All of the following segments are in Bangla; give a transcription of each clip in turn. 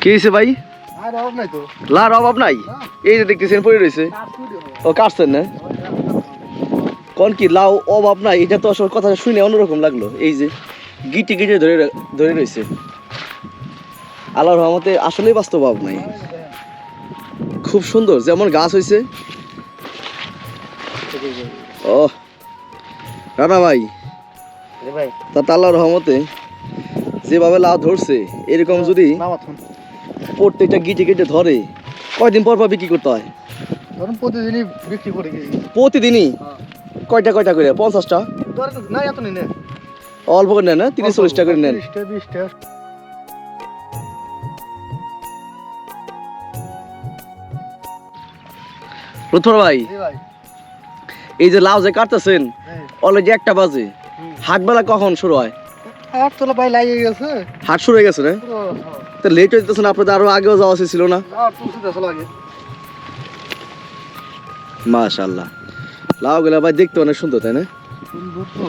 কি হয়েছে ভাই? লার অভাব নাই? এই যে দেখতেছেন পড়ে রয়েছে ও কাটছেন না? কোন কি লাউ অভাব নাই? এটা তো আসলে কথা শুনে অন্যরকম লাগল। এই যে গিটি গিটে ধরে ধরে রয়েছে আল্লাহর রহমতে আসলেই বাস্তব অভাব নাই। খুব সুন্দর যেমন গাছ হয়েছে ও রানা ভাই। তা আল্লাহর রহমতে যেভাবে লাউ ধরছে এরকম যদি প্রত্যেকটা গিটে গিটে ধরে। কয়দিন পর পর বিক্রি করতে হয়? ধরুন প্রতিদিনই বিক্রি করে প্রতিদিনই? কয়টা কয়টা করে? পঞ্চাশটা? না এত অল্প করে নেন না তিরিশ চল্লিশটা করে নেন। রুথর ভাই এই যে লাউ যে কাটতেছেন হ্যাঁ। অলরেডি একটা বাজে। হাটবেলা কখন শুরু হয়? ভাই লাগিয়ে গেছে। হাট শুরু হয়ে গেছে না তো লেট হইতেছে না আপনাদের আরও আগেও যাওয়া উচিত ছিল না? মাশাল্লাহ লাউ গুলা ভাই দেখতে অনেক সুন্দর তাই না? সুন্দর তো।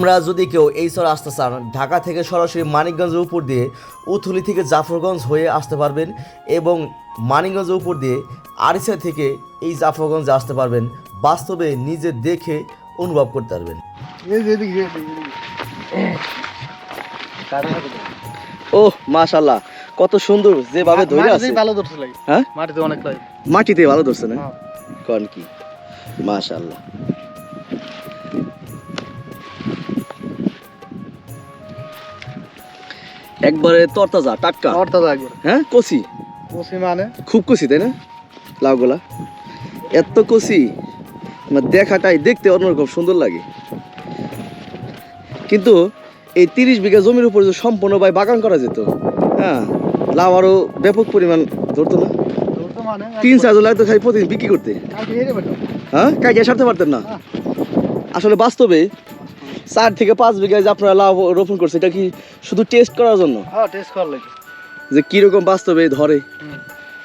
আমরা যদি কেউ এই চর আসতে চান ঢাকা থেকে সরাসরি মানিকগঞ্জের উপর দিয়ে উথুলি থেকে জাফরগঞ্জ হয়ে আসতে পারবেন এবং মানিকগঞ্জের উপর দিয়ে আরিসা থেকে এই জাফরগঞ্জে আসতে পারবেন। বাস্তবে নিজে দেখে অনুভব করতে পারবেন। ও মাশাল্লাহ কত সুন্দর যেভাবে ধরে আছে। ভালো ধরছে লাগে। হ্যাঁ? মাটিতে অনেক লাগে। মাটিতে ভালো ধরছে না? হ্যাঁ। কোন কি? মাশাল্লাহ একবারে তরতাজা টাটকা। অর্থাৎ একবার। হ্যাঁ? কচি কষি মানে? খুব কচি তাই না? লাউগুলা এত কচি মানে দেখাটাই দেখতে অন্যরকম সুন্দর লাগে। কিন্তু এই তিরিশ বিঘা জমির উপর যদি সম্পূর্ণ ভাই বাগান করা যেত হ্যাঁ লাউ আরও ব্যাপক পরিমাণ ধরতো না? মানে? তিন চারজন লাগতো খালি প্রতিদিন বিক্রি করতে। হ্যাঁ? কাজে সারতে পারতেন না। আসলে বাস্তবে চার থেকে পাঁচ বিঘায় যে আপনারা লাভ রোপণ করছে এটা কি শুধু টেস্ট করার জন্য? হ্যাঁ টেস্ট করার লাগে। যে কীরকম বাস্তবে ধরে?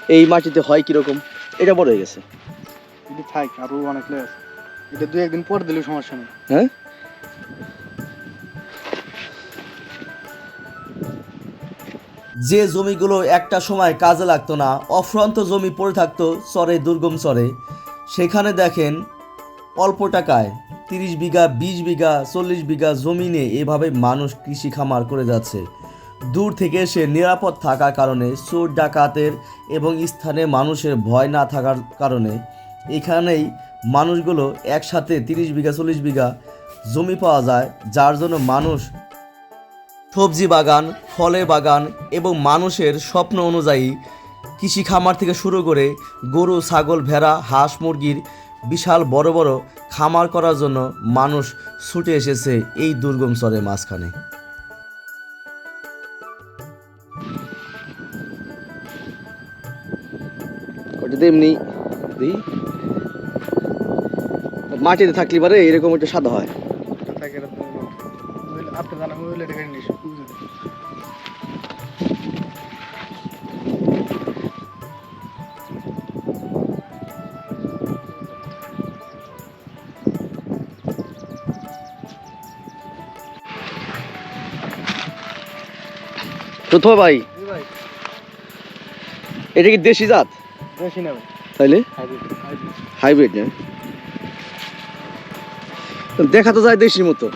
এই মাটিতে হয় কীরকম? এটা বড় হয়ে গেছে। যদি থাক আরও অনেক লেগে আছে। এটা দুই একদিন পর দিলে সমস্যা নেই। হ্যাঁ? যে জমিগুলো একটা সময় কাজে লাগতো না অফ্রান্ত জমি পড়ে থাকতো চরে দুর্গম চরে সেখানে দেখেন অল্প টাকায়। তিরিশ বিঘা, বিশ বিঘা, চল্লিশ বিঘা জমিনে এভাবে মানুষ কৃষি খামার করে যাচ্ছে। দূর থেকে এসে নিরাপদ থাকার কারণে, চোর, ডাকাতের এবং স্থানে মানুষের ভয় না থাকার কারণে এখানেই মানুষগুলো একসাথে তিরিশ বিঘা, চল্লিশ বিঘা জমি পাওয়া যায়, যার জন্য মানুষ সবজি বাগান, ফলের বাগান এবং মানুষের স্বপ্ন অনুযায়ী কৃষি খামার থেকে শুরু করে গরু, ছাগল, ভেড়া, হাঁস, মুরগির বিশাল বড় বড় খামার করার জন্য মানুষ ছুটে এসেছে এই দুর্গম চরের মাঝখানে। ওটাতে এমনি মাটিতে থাকলে পারে এরকম একটা সাদা হয়। থাকে আপনি জানা প্রথম ভাই? এটা কি দেশি জাত? তাইলে? হাইব্রিড না? দেখা তো যায় দেশির মতো।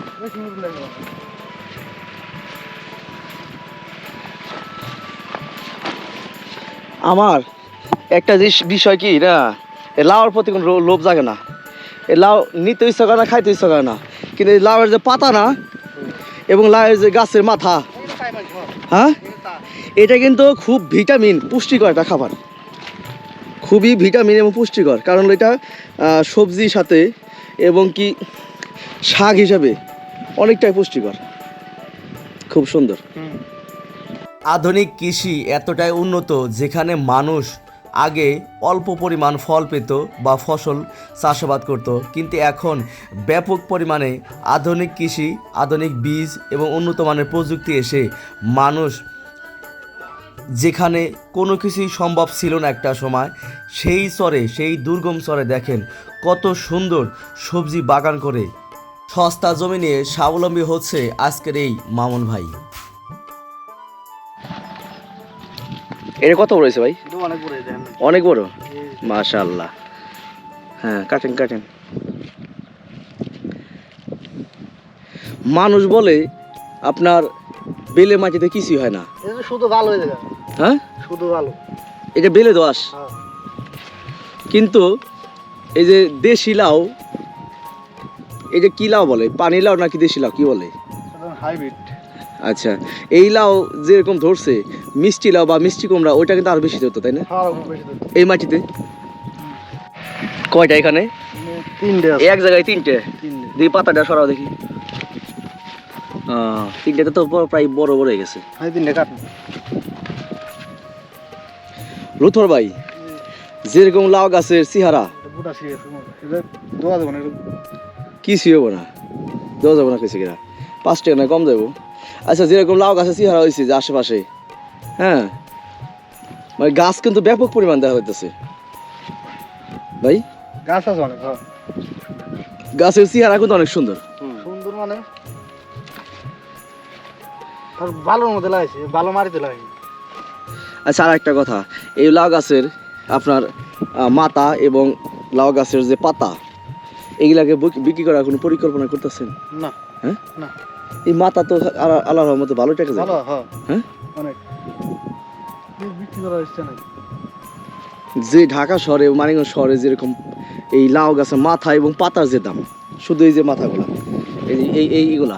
আমার একটা জিনিস- বিষয় কি না? এ লাউর প্রতি কোনো লোভ জাগে না। এ লাউ নিতে ইচ্ছা করে না খাইতে ইচ্ছা করে না। কিন্তু এই লাউয়ের যে পাতা না এবং লাউয়ের যে গাছের মাথা। হ্যাঁ? এটা কিন্তু খুব ভিটামিন, পুষ্টিকর একটা খাবার। খুবই ভিটামিন এবং পুষ্টিকর, কারণ এটা সবজির সাথে এবং কি শাক হিসাবে অনেকটাই পুষ্টিকর। খুব সুন্দর। আধুনিক কৃষি এতটাই উন্নত যেখানে মানুষ আগে অল্প পরিমাণ ফল পেত বা ফসল চাষাবাদ করত, কিন্তু এখন ব্যাপক পরিমাণে আধুনিক কৃষি, আধুনিক বীজ এবং উন্নত মানের প্রযুক্তি এসে মানুষ যেখানে কোনো কিছুই সম্ভব ছিল না একটা সময় সেই চরে সেই দুর্গম চরে দেখেন কত সুন্দর সবজি বাগান করে সস্তা জমি নিয়ে স্বাবলম্বী হচ্ছে আজকের এই মামুন ভাই। এটা কত বড় হয়েছে ভাই? অনেক বড় মাশাল্লাহ হ্যাঁ কাটেন কাটেন। মানুষ বলে আপনার বেলে মাটিতে কিছুই হয় না। শুধু ভালো হয়ে হ্যাঁ? শুধু ভালো এটা বেলে দোয়াশ হ্যাঁ। কিন্তু এই যে দেশি লাউ এই যে কি লাউ বলে? পানি লাউ নাকি দেশি লাউ কি বলে? হাইব্রিড। আচ্ছা এই লাউ যেরকম ধরছে মিষ্টি লাউ বা মিষ্টি কুমড়া ওইটা কিন্তু আরও বেশি ধরতো তাই না? তো এই মাটিতে? কয়টা এখানে? তিনটে এক জায়গায় তিনটে? দিয়ে পাতাটা সরাও দেখি। তিনটেতে তো প্রায় বড় বড় হয়ে গেছে। রুথর ভাই যেরকম লাউ গাছের চেহারা কি হব না? দেওয়া যাব না কিছু কিনা। পাঁচ টাকা না কম যাব আচ্ছা যেরকম লাউ গাছের চেহারা হয়েছে যে আশেপাশে হ্যাঁ? মানে গাছ কিন্তু ব্যাপক পরিমাণ দেখা যাইতেছে। ভাই? গাছ আছে অনেক হ্যাঁ। গাছের চেহারা কিন্তু অনেক সুন্দর। সুন্দর মানে? ভালোর মধ্যে লাগাইছে ভালো মারিতে লাগাইছে। আচ্ছা আর একটা কথা এই লাউ গাছের আপনার মাথা এবং লাউ গাছের যে পাতা এগুলাকে বিক্রি করার কোনো পরিকল্পনা করতেছেন? না। হ্যাঁ? না। এই মাথা তো আলা- আল্লাহর মতো ভালো টাকা যায়। ভালো হ্যাঁ? অনেক। বিক্রি করা হচ্ছে না যে ঢাকা শহরে মানিকগঞ্জ শহরে যেরকম এই লাউ গাছের মাথা এবং পাতার যে দাম শুধু এই যে মাথাগুলা এই এই এইগুলা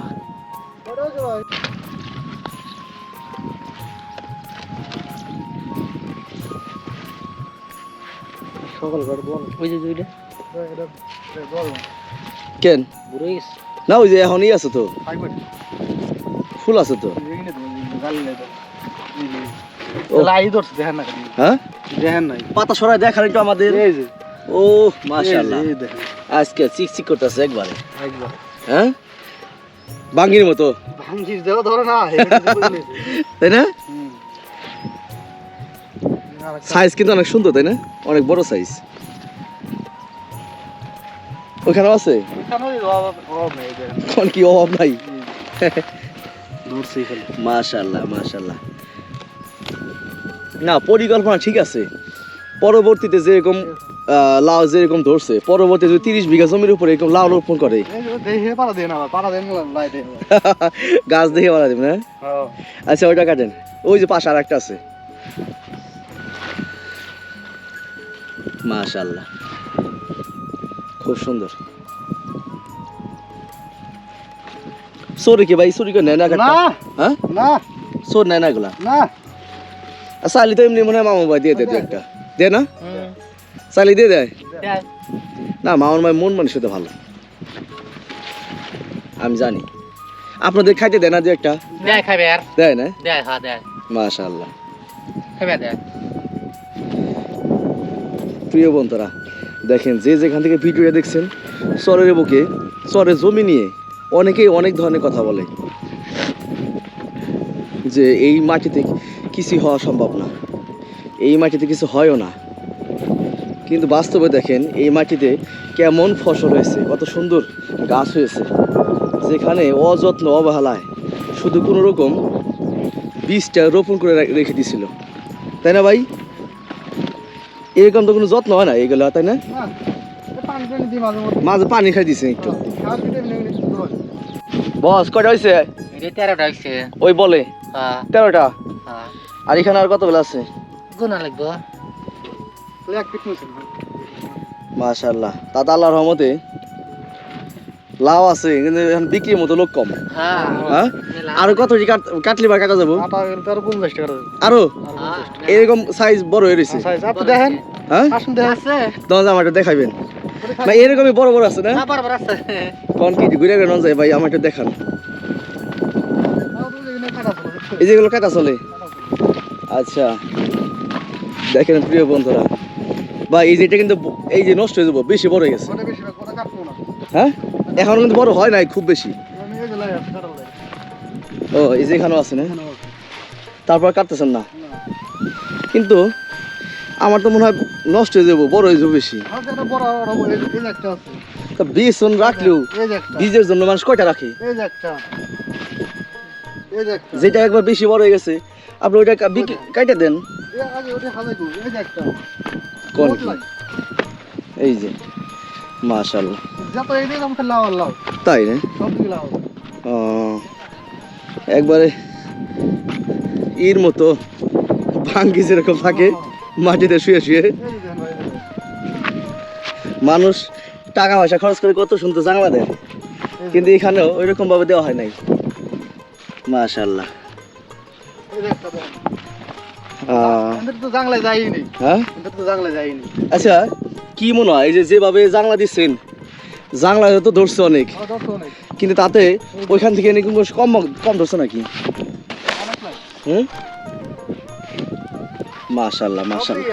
ওই যে দুইটা। কেন? না ওই যে এখনই আছে তো। ফুল আছে তো। হ্যাঁ? দেখেন নাই। পাতা সরাই দেখার একটু আমাদের। ও দেখেন। আজকে চিকচিক করতেছে একবারে। হ্যাঁ? বাঙ্গির মতো। ভাঙছিস দেওয়া ধরে না। তাই না? সাইজ কিন্তু অনেক সুন্দর তাই না? অনেক বড় সাইজ ওখানে আছে। কোন কি অভাব নাই? মাশাল্লাহ মাশাল্লাহ না পরিকল্পনা ঠিক আছে। পরবর্তীতে যেরকম লাউ যেরকম ধরছে পরবর্তীতে যদি তিরিশ বিঘা জমির উপরে এরকম লাউ রোপণ করে। গাছ দেখে মারা দেবে না? হ্যাঁ। আচ্ছা ওইটা কাটেন। ওই যে পাশে আর একটা আছে। মাশাল্লাহ খুব সুন্দর। সরি কি ভাই? সরি করে নেয় না না। হ্যাঁ? না। সোর নেয় না এগুলা? না। আচ্ছা আলি তো এমনি মনে হয় মামা ভাই দিয়ে দে একটা। দে না? চালি দিয়ে দেয়। না মামার ভাই মন মানুষ তো ভালো। আমি জানি। আপনাদের খাইতে দেয় না দু একটা? দেয় খাবে আর। দেয় না? দেয় হ্যাঁ দেয়। মাশাল্লাহ খাবে দেয়। প্রিয় বন্ধুরা, দেখেন যে যেখান থেকে ভিডিওটা দেখছেন, চরের বুকে, চরের জমি নিয়ে অনেকেই অনেক ধরনের কথা বলে যে এই মাটিতে কিছু হওয়া সম্ভব না, এই মাটিতে কিছু হয়ও না। কিন্তু বাস্তবে দেখেন, এই মাটিতে কেমন ফসল হয়েছে, কত সুন্দর গাছ হয়েছে, যেখানে অযত্ন অবহেলায় শুধু কোনো রকম বীজটা রোপণ করে রেখে দিছিল তাই না ভাই? এরকম তো কোনো যত্ন হয় না এগুলো তাই না? মাঝে পানি খাই দিছে একটু। কেটে। বস কয়টা হয়েছে তেরোটা হয়েছে ওই বলে। হ্যাঁ। তেরোটা? হ্যাঁ। আর এখানে আর কতগুলো আছে? গোনা লাগবো। তো এক পিট নিয়েছেন মাশাল্লাহ দাদা আল্লাহর রহমতে লাউ আছে কিন্তু এখন বিক্রির মতো লোক কম। হ্যাঁ হ্যাঁ? আরও কত কি কাট- কাটলি বা কাটা যাব। আরও হ্যাঁ। এরকম সাইজ বড় হয়ে রয়েছে। সাইজ আপনি দেখেন। হ্যাঁ? আসুন দেখেন। আছে। তোমার আমারটা দেখাইবেন না এরকমই বড় বড় আছে না? হ্যাঁ কোন কি ঘুরে ঘুরে যায় ভাই আমারটা দেখান। এই যেগুলো কাটা চলে। আচ্ছা। দেখেন প্রিয় বন্ধুরা। বা এই যে এটা কিন্তু এই যে নষ্ট হয়ে যাব বেশি বড় হয়ে গেছে। হ্যাঁ? এখন কিন্তু বড় হয় নাই খুব বেশি। ও এই যে এখানেও আছে না? তারপর কাটতেছেন না? কিন্তু আমার তো মনে হয় নষ্ট হয়ে যাব বড় হয়ে যাব বেশি। তা বীজ রাখলেও বীজের জন্য মানুষ কয়টা রাখে? যেটা একবার বেশি বড় হয়ে গেছে আপনি ওইটা কা- বিক্রি- কাইটা দেন। কোন। এই যে। মাশাল্লাহ তাই না? একবারে ইর মতো ভাঙ্গি যেরকম থাকে মাটিতে শুয়ে শুয়ে। মানুষ টাকা পয়সা খরচ করে কত সুন্দর জানলা দেয়। কিন্তু এখানেও ওইরকম ভাবে দেওয়া হয় নাই। মাশাল্লাহ যাইনি হ্যাঁ? আচ্ছা কি মনে হয়? এই যে যেভাবে জানলা দিচ্ছেন জানলা তো ধরছে অনেক। কিন্তু তাতে ওইখান থেকে কম কম ধরছে নাকি? হুম? মাশাল্লাহ মাশাল্লাহ।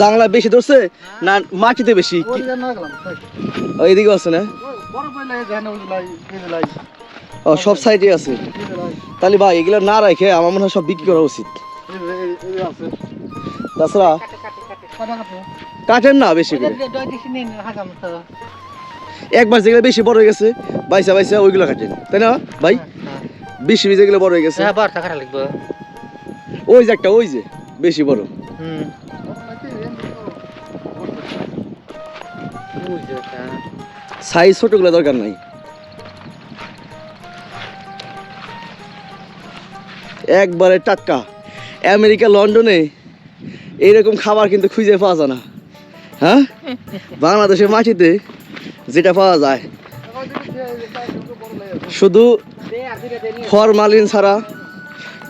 জানলা বেশি ধরছে না মাটিতে বেশি? এদিকে আছে না? ও সব সাইডে আছে। তাহলে ভাই এগুলো না রেখে আমার মনে হয় সব বিক্রি করা উচিত। তাছাড়া কাটা কাটো। কাটেন না বেশি করে। একবার যেগুলো বেশি বড় হয়ে গেছে বাইসা বাইসা ওইগুলো কাটেন। তাই না ভাই? বেশি বেশি যেগুলো বড় হয়ে গেছে। হ্যাঁ ওই যে একটা ওই যে বেশি বড়। সাইজ ছোটগুলো দরকার নাই। একবারে টাটকা। আমেরিকা লন্ডনে এইরকম খাবার কিন্তু খুঁজে পাওয়া যায় না। হ্যাঁ? বাংলাদেশের মাটিতে যেটা পাওয়া যায়। শুধু ফরমালিন ছাড়া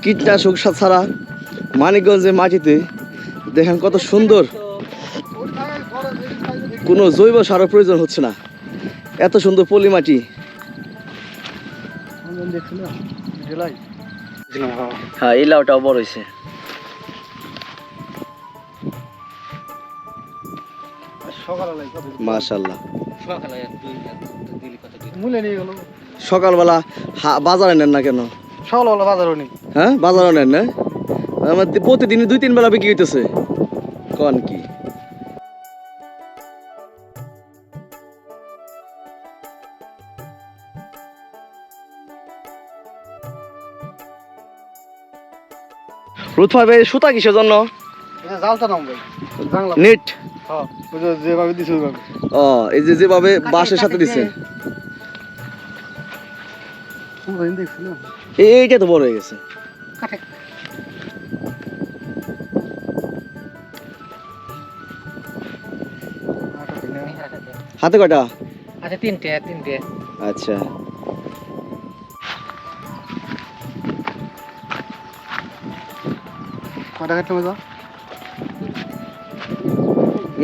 কীটনাশক ছাড়া মানিকগঞ্জের মাটিতে দেখেন কত সুন্দর। কোনো জৈব সারের প্রয়োজন হচ্ছে না। এত সুন্দর পলি মাটি। হ্যাঁ এই লাউটাও বড় হয়েছে। মাশাল্লাহ সকালে দুই দিলি কত দিলি? মূলে নিয়ে গেল। সকালবেলা হা- বাজারে নেন না কেন? সকালবেলা বাজারও নেই। হ্যাঁ বাজারে নেন না? আমার প্রতিদিন দুই তিন বেলা বিক্রি হইতেছে। কন কি? রুৎফা ভাই সুতা কিসের জন্য? জালটা নাম ভাই। নেট। যেভাবে দিছে ও এই যে যেভাবে বাঁশের সাথে কোনদিন এইটা তো বড় হয়ে গেছে। হাতে কটা আচ্ছা তিনটে তিনটে। আচ্ছা। কটা কাটতে মজা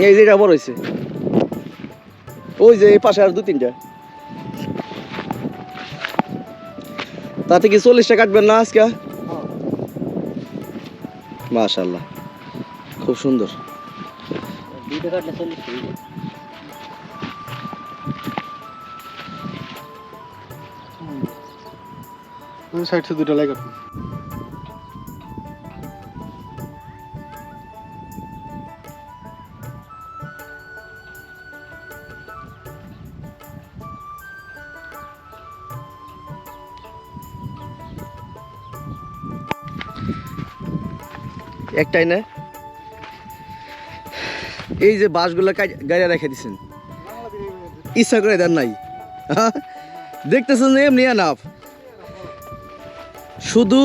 এই যে এটা বড় হয়েছে ওই যে এই পাশে আর দু তিনটা। তাতে কি চল্লিশটা কাটবেন না আজকে? মাশাল্লাহ খুব সুন্দর। দুইটা কাটলে চল্লিশ ওই সাইড থেকে দুটো লাই কাটবো। একটাই না? এই যে বাঁশগুলো গাড়ি রেখে দিছেন। ইচ্ছা করে দেন নাই। হ্যাঁ? দেখতেছেন এমনি আনাফ শুধু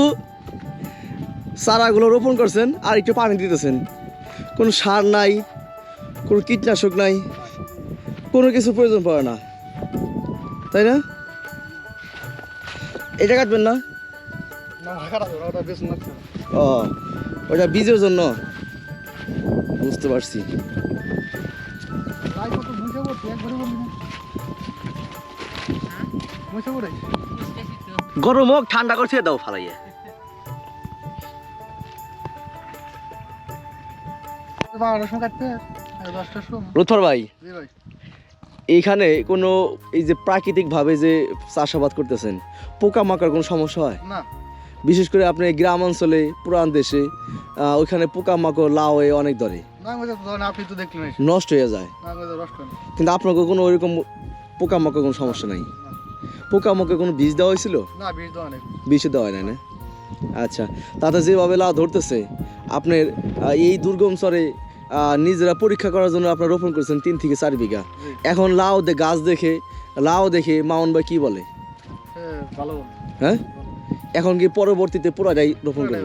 চারাগুলো রোপণ করছেন আর একটু পানি দিতেছেন। কোনো সার নাই কোনো কীটনাশক নাই কোনো কিছু প্রয়োজন পড়ে না। তাই না? এটা কাটবেন না? ও। ওটা বীজের জন্য। বুঝতে পারছি। গরম হোক ঠান্ডা করছে দাও ফালাইয়া। রুথর ভাই জি এইখানে কোনো এই যে প্রাকৃতিকভাবে যে চাষাবাদ করতেছেন পোকামাকড় কোনো সমস্যা হয়? না। বিশেষ করে আপনি গ্রাম অঞ্চলে পুরান দেশে ওইখানে পোকামাকড় লাউ এ অনেক ধরে। নষ্ট হয়ে যায়। কিন্তু আপনাকে কোনো ওইরকম পোকামাকড় কোনো সমস্যা নাই। পোকামাকড় কোনো বীজ দেওয়া হয়েছিল? বীজ দেওয়া হয় না না? আচ্ছা তাতে যেভাবে লাউ ধরতেছে আপনার এই দুর্গম স্তরে নিজেরা পরীক্ষা করার জন্য আপনারা রোপণ করেছেন তিন থেকে চার বিঘা। এখন লাউ গাছ দেখে লাউ দেখে মাউন ভাই কি বলে। হ্যাঁ? এখন কি পরবর্তীতে পুরাটাই রোপণ করে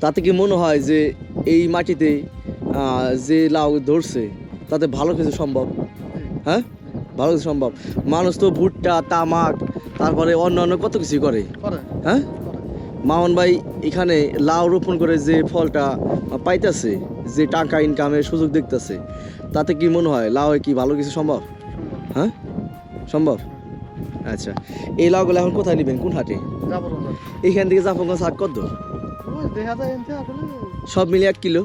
তাতে কি মনে হয় যে এই মাটিতে যে লাউ ধরছে তাতে ভালো কিছু সম্ভব? হ্যাঁ? ভালো কিছু সম্ভব। মানুষ তো ভুট্টা তামাক তারপরে অন্য অন্য কত কিছু করে। হ্যাঁ? মামন ভাই এখানে লাউ রোপণ করে যে ফলটা পাইতেছে যে টাকা ইনকামের সুযোগ দেখতেছে তাতে কি মনে হয় লাউ কি ভালো কিছু সম্ভব। হ্যাঁ? সম্ভব? আচ্ছা এই লাউগুলো এখন কোথায় নেবেন? কোন হাটে? এখান থেকে জাফরগঞ্জ হাট কত সব মিলিয়ে এক কিলো?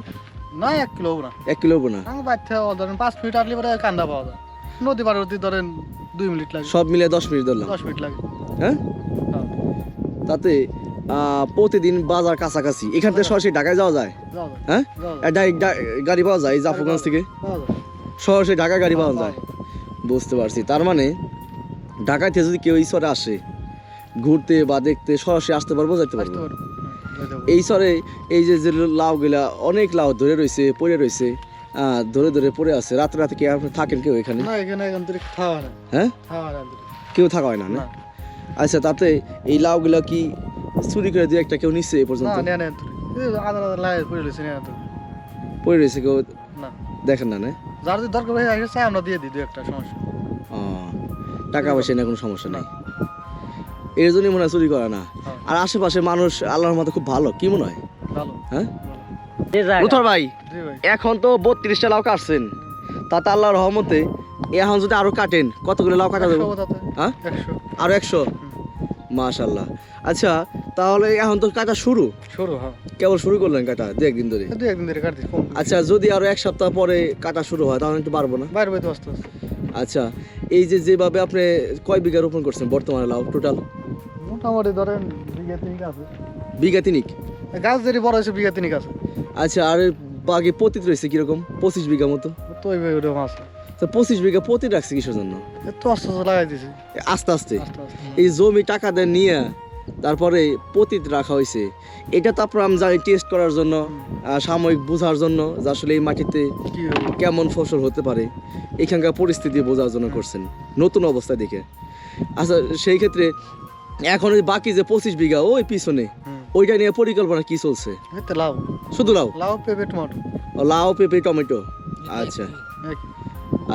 না এক কিলো না। এক কিলো না? বাচ্চা ধরেন পাঁচ ফিট আটলে পরে কান্দা পাওয়া যায়। নদী পার হতে ধরেন দুই মিনিট লাগে। সব মিলিয়ে দশ মিনিট ধরলাম। দশ মিনিট লাগে। হ্যাঁ? হ্যাঁ। তাতে প্রতিদিন বাজার কাছাকাছি। এখান থেকে সরাসরি ঢাকায় যাওয়া যায়? হ্যাঁ? ডাইরেক্ট গাড়ি পাওয়া যায় জাফরগঞ্জ থেকে? সরাসরি ঢাকা গাড়ি পাওয়া যায়। বুঝতে পারছি। তার মানে থেকে যদি কেউ এই শহরে আসে ঘুরতে বা দেখতে সরাসরি আসতে পারব যাইতে পারব। এই শহরে এই যে যে লাউগুলা অনেক লাউ ধরে রয়েছে পড়ে রয়েছে ধরে ধরে পড়ে আছে রাতে রাতে কি আপনি থাকেন কেউ এখানে? না এখানে এখন তো খাওয়া না। হ্যাঁ? কেউ থাকা হয় না না? না। আচ্ছা তাতে এই লাউগুলা কি চুরি করে দিয়ে একটা কেউ নিচ্ছে এই পর্যন্ত? আদা আদা লাগে পড়ে রয়েছে তো পড়ে রয়েছে কেউ? না। দেখেন না না? যার যদি দরকার হয়ে আমরা দিয়ে দিই দু একটা সমস্যা। টাকা পয়সা নিয়ে কোনো সমস্যা নেই। এর জন্যই মনে হয় চুরি করে না। হ্যাঁ। আর আশেপাশে মানুষ আল্লাহর মতো খুব ভালো কি মনে হয়? হ্যাঁ। ভাই এখন তো বত্রিশটা লাউ কাটছেন। তাতে আল্লাহর রহমতে এখন যদি আরও কাটেন কতগুলো লাউ কাটা যাবে? হ্যাঁ? আরও একশো? মাশাল্লাহ আচ্ছা তাহলে এখন তো কাটা শুরু? সরু হ্যাঁ। কেবল শুরু করলেন কাটা দু একদিন ধরে? দু একদিন ধরে কাটছি আচ্ছা যদি আরও এক সপ্তাহ পরে কাটা শুরু হয় তাহলে একটু পারব না? আস্তে আস্তে। আচ্ছা এই যে যেভাবে আপনি কয় বিঘা রোপণ করছেন বর্তমানে লাউ টোটাল মোটামুটি ধরেন বিঘা তিনিক আছে। বিঘা তিনিক? গাছ যদি বড় হয়েছে বিঘা তিনিক আছে। আচ্ছা আর বাকি পতিত রয়েছে কীরকম? পঁচিশ বিঘা মতো? তো ওই ওরকম আছে। তো পঁচিশ বিঘা পতিত রাখছে কিসের জন্য? তো আস্তে আস্তে লাগাই দিছি। আস্তে আস্তে? আস্তে আস্তে। এই জমি টাকা দেন নিয়ে তারপরে পতিত রাখা হয়েছে। এটা তো আপনার আমি জানি টেস্ট করার জন্য সাময়িক বোঝার জন্য যে আসলে এই মাটিতে কেমন ফসল হতে পারে এখানকার পরিস্থিতি বোঝার জন্য করছেন নতুন অবস্থা দেখে। আচ্ছা সেই ক্ষেত্রে এখন ওই বাকি যে পঁচিশ বিঘা ওই পিছনে ওইটা নিয়ে পরিকল্পনা কি চলছে? লাউ। শুধু লাউ? লাউ পেঁপে টমাটো। লাউ পেঁপে টমেটো? আচ্ছা।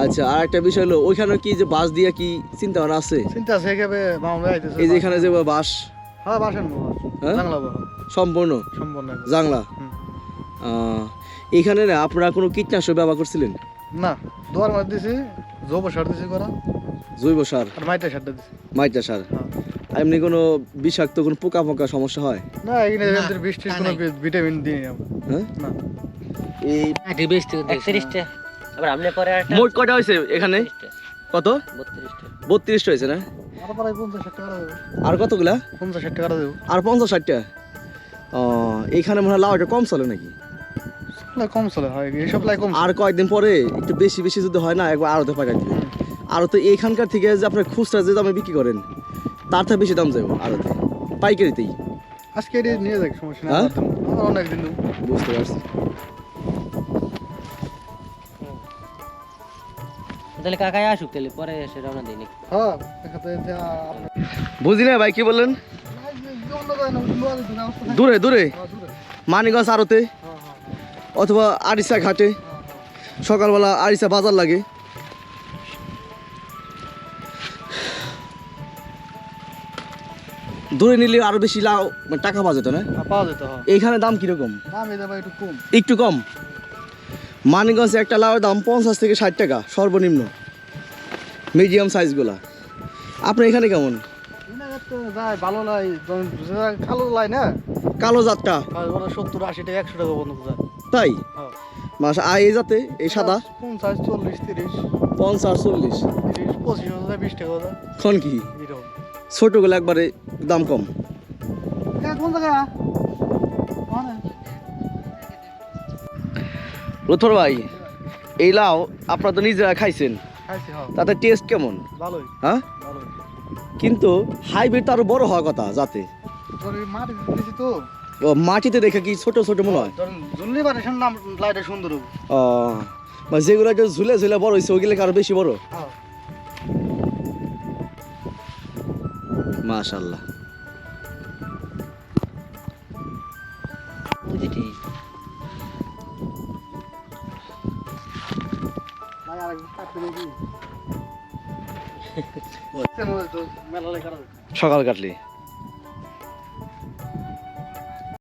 আচ্ছা আর একটা বিষয় হলো ওইখানে কি যে বাঁশ দিয়ে কি চিন্তা ভাবনা আছে? চিন্তা আছে এই যে এখানে যে বাঁশ হ্যাঁ বাসেন হ্যাঁ? সম্পূর্ণ? সম্পূর্ণ। জাংলা? এখানে না আপনারা কোনো কীটনাশক ব্যবহার করছিলেন? না দোয়ার মাছ দিছি জৈব সার দিছি করা। জৈব সার? আর মাইটা সারটা দিছি। মাইটা সার? হ্যাঁ। এমনি কোনো বিষাক্ত কোনো পোকা পোকা সমস্যা হয়? না এখানে বৃষ্টির কোনো ভিটামিন দিই হ্যাঁ? না। এই আটি বেশ থেকে আবার আমনে পরে একটা মোট কটা হয়েছে এখানে? কত? বত্রিশটা। বত্রিশটা হয়েছে না? আর প্রায় পঞ্চাশ ষাট টাকা দেবো। আর কতগুলা? পঞ্চাশ ষাট টাকা দেবো। আর পঞ্চাশ ষাটটা ও এখানে মনে হয় লাউটা কম চলে নাকি? কম চলে হয় এই সপ্লাই কম আর কয়েকদিন পরে একটু বেশি বেশি যদি হয় না একবার আরতে পাকাই দিবে। আরও তো এইখানকার থেকে যে আপনার খুচরা যে দামে বিক্রি করেন তার থেকে বেশি দাম যাবে আরতে পাইকারিতেই? আজকে নিয়ে যাক সমস্যা নেই হ্যাঁ? আমার অনেক দিন বুঝতে পারছি। তাহলে কাকাই আসুক তাহলে পরে এসে রওনা দিই নাকি। হ্যাঁ বুঝি না ভাই কি বললেন। দূরে দূরে। মানিগঞ্জ হ্যাঁ, হ্যাঁ, অথবা আরিসা ঘাটে। সকালবেলা আরিসা বাজার লাগে। দূরে নিলে আরও বেশি লাভ মানে টাকা পাওয়া যেত না? হ্যাঁ, পাওয়া যেত হ্যাঁ। এইখানে দাম কীরকম? দাম একটু কম। একটু কম? মানিগঞ্জে একটা লাউয়ের দাম পঞ্চাশ থেকে ষাট টাকা সর্বনিম্ন। মিডিয়াম সাইজগুলা। আপনি এখানে কেমন? ভালো লাই কালো লাই না? কালো জাতটা? সত্তর আশি টাকা একশো টাকা যায়। তাই? হ্যাঁ। মাস আর এই যাতে এই সাদা? পঞ্চাশ চল্লিশ তিরিশ। পঞ্চাশ চল্লিশ। তিরিশ পঁচিশ হাজার বিশ টাকা খন কি? ছোটগুলো একবারে দাম কম। কোন জায়গা রথর ভাই এই লাউ আপনারা তো নিজেরা খাইছেন। হ্যাঁ। তাতে টেস্ট কেমন? হ্যাঁ? কিন্তু হাইব্রিড তো আরও বড় হওয়ার কথা যাতে। ও মাটিতে দেখে কি ছোট ছোট মনে হয়? সুন্দর ও মানে যেগুলো একটু ঝুলে ঝুলে বড় হয়েছে ওইগুলো আরও বেশি বড়? হ্যাঁ। মাশাল্লাহ সকাল কাটলি।